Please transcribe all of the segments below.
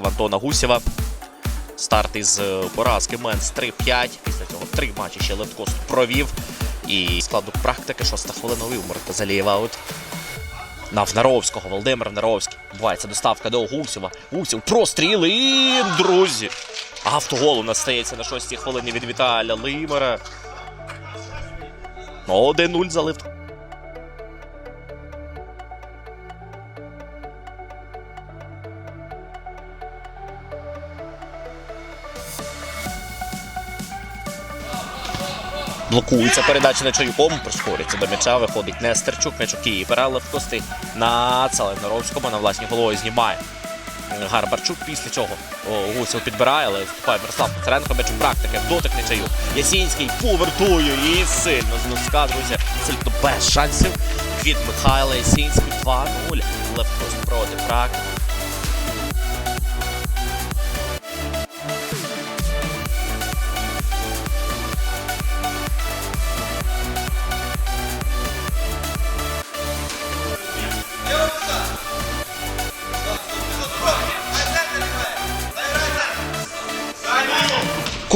колектив Антона Гусєва. Старт із е, поразки Менс 3-5. Після цього три матчі ще Левткос провів. І складу практики, шоста хвилина Вілмар залієв аут. На Внаровського, Володимир Внаровський. Бувається доставка до Гусєва. Гусєв простріл і, друзі. Автогол у нас стається на шостій хвилині від Віталя Лимера. 1-0 за Левткос. Блокується передача на Чаюком, прискорюється до м'яча, виходить Нестерчук, м'ячук і перелив кости на Целенаровському, на власній головою знімає. Гарбарчук після чого о, Гусів підбирає, але вступає Мирослав Пицаренко, м'ячук практики, дотик не чаю. Ясінський повертує і сильно друзі, абсолютно без шансів від Михайла Ясінський 2-0. Левкост проти практики.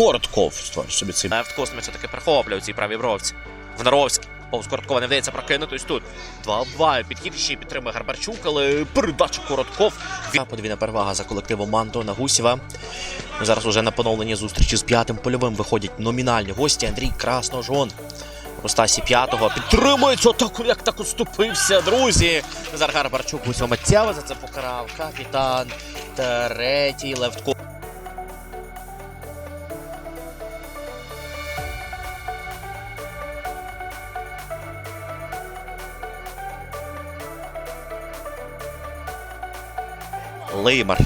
Коротков створює собі цим. Левткост м'яча таки прихоплює у цій правій бровці. Внаровський. Повз Короткова не вдається прокинути. Ось тут. 2-2. Підхід ще підтримує Гарбарчук, але передача Коротков. Подвійна перевага за колективом Антона Гусєва. Зараз уже на поновлення зустрічі з п'ятим польовим виходять номінальні гості Андрій Красножон. Ростасі п'ятого підтримується так, як так уступився, друзі. Назар Гарбарчук усього миттєво за це покарав. Капітан третій Левтко. Леймар.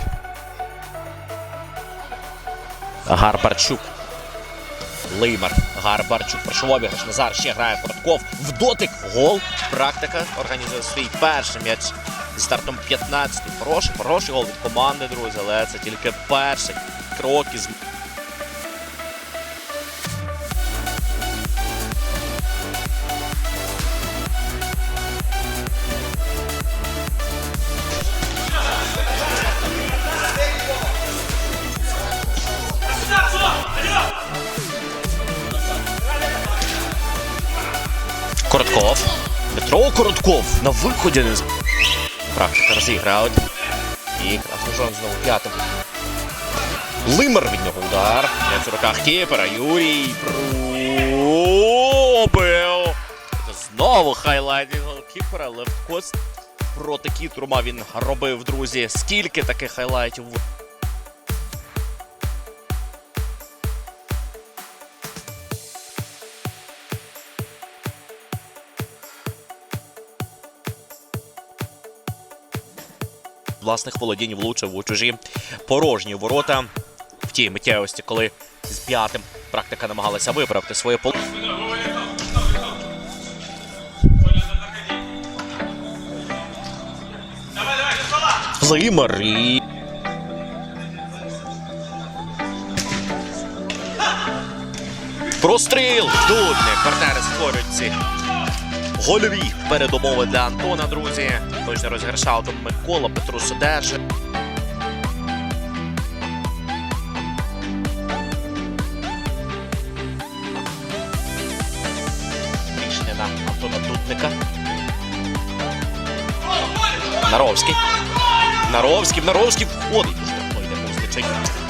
Гарбарчук. Леймар. Гарбарчук. Прошу обіграш. Назар ще грає Коротков. В дотик. Гол. Практика. Організує свій перший м'яч зі стартом 15. Хороший, хороший гол від команди, друзі, але це тільки перший крок із Коротков. Дмитро Коротков на виході не. Практика розіграють. І Красножон знову п'ятим. Лимер від нього удар. М'яч у руках кіпера. Юрій пробив. Знову хайлайтінг голкіпера. Левткост проти Кітрума він робив, друзі. Скільки таких хайлайтів власних володінь влучив у чужі порожні ворота. В тій миттєвості, коли з п'ятим практика намагалася виправити своє пол. Лимар і... Простріл! Не партнери створюють ці Гольові передумови для Антона, друзі. Точно розіграшав там Микола Петрус одержить. Рішення на Антона Дудника. Наровський. Наровський, Наровський входить. Дуже так йде повз.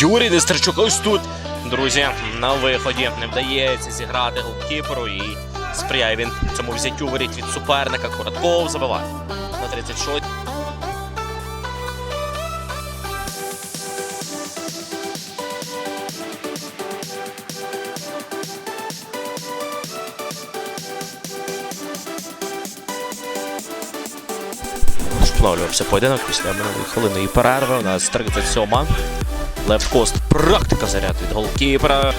Юрій Нестерчук ось тут. Друзі, на виході не вдається зіграти голкіперу і сприяє він цьому взяттю воріт від суперника. Коротков забиває на 36. Сплавлювався поєдинок після минулої хвилини і перерви. У нас 37-ма. Левкост. Практика заряд від голкіпера.